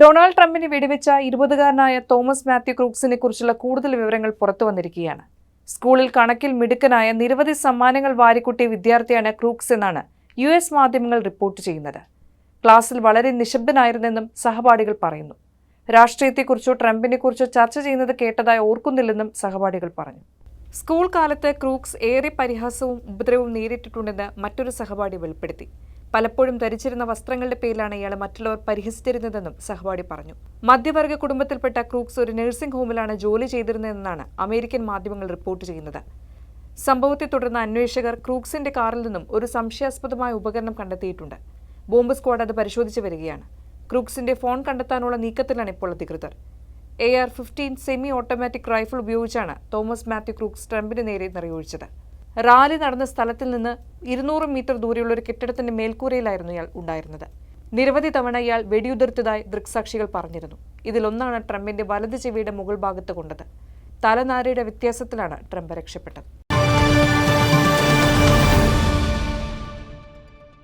Donald ട്രംപിനെ വെടിവെച്ച ഇരുപതുകാരനായ Thomas Mathew ക്രൂക്സിനെ കുറിച്ചുള്ള കൂടുതൽ വിവരങ്ങൾ പുറത്തു വന്നിരിക്കുകയാണ്. സ്കൂളിൽ കണക്കിൽ മിടുക്കനായ നിരവധി സമ്മാനങ്ങൾ വാരിക്കൂട്ടിയ വിദ്യാർത്ഥിയാണ് ക്രൂക്സ് എന്നാണ് യു എസ് മാധ്യമങ്ങൾ റിപ്പോർട്ട് ചെയ്യുന്നത്. ക്ലാസ്സിൽ വളരെ നിശബ്ദനായിരുന്നെന്നും സഹപാഠികൾ പറയുന്നു. രാഷ്ട്രീയത്തെക്കുറിച്ചോ ട്രംപിനെക്കുറിച്ചോ ചർച്ച ചെയ്യുന്നത് കേട്ടതായി ഓർക്കുന്നില്ലെന്നും സഹപാഠികൾ പറഞ്ഞു. സ്കൂൾ കാലത്ത് ക്രൂക്സ് ഏറെ പരിഹാസവും ഉപദ്രവവും നേരിട്ടിട്ടുണ്ടെന്ന് മറ്റൊരു സഹപാഠി വെളിപ്പെടുത്തി. പലപ്പോഴും ധരിച്ചിരുന്ന വസ്ത്രങ്ങളുടെ പേരിലാണ് ഇയാളെ മറ്റുള്ളവർ പരിഹസിച്ചിരുന്നതെന്നും സഹപാഠി പറഞ്ഞു. മധ്യവർഗ കുടുംബത്തിൽപ്പെട്ട ക്രൂക്സ് ഒരു നഴ്സിംഗ് ഹോമിലാണ് ജോലി ചെയ്തിരുന്നതെന്നാണ് അമേരിക്കൻ മാധ്യമങ്ങൾ റിപ്പോർട്ട് ചെയ്യുന്നത്. സംഭവത്തെ തുടർന്ന് അന്വേഷകർ ക്രൂക്സിന്റെ കാറിൽ നിന്നും ഒരു സംശയാസ്പദമായ ഉപകരണം കണ്ടെത്തിയിട്ടുണ്ട്. ബോംബ് സ്ക്വാഡ് അത് പരിശോധിച്ചു വരികയാണ്. ക്രൂക്സിന്റെ ഫോൺ കണ്ടെത്താനുള്ള നീക്കത്തിലാണ് ഇപ്പോൾ അധികൃതർ. A R fifteen semi automatic rifle ഉപയോഗിച്ചാണ് തോമസ് മാത്യു ക്രൂക്സ് ട്രംപിന് നേരെ നിറയൊഴിച്ചത്. റാലി നടന്ന സ്ഥലത്തിൽ നിന്ന് ഇരുന്നൂറ് മീറ്റർ ദൂരെയുള്ള ഒരു കെട്ടിടത്തിന്റെ മേൽക്കൂരയിലായിരുന്നു ഇയാൾ ഉണ്ടായിരുന്നത്. നിരവധി തവണ ഇയാൾ വെടിയുതിർത്തതായി ദൃക്സാക്ഷികൾ പറഞ്ഞിരുന്നു. ഇതിലൊന്നാണ് ട്രംപിന്റെ വലത് ചെവിയുടെ മുകൾ ഭാഗത്ത് കൊണ്ടത്. തലനാരിയുടെ വ്യത്യാസത്തിലാണ് ട്രംപ് രക്ഷപ്പെട്ടത്.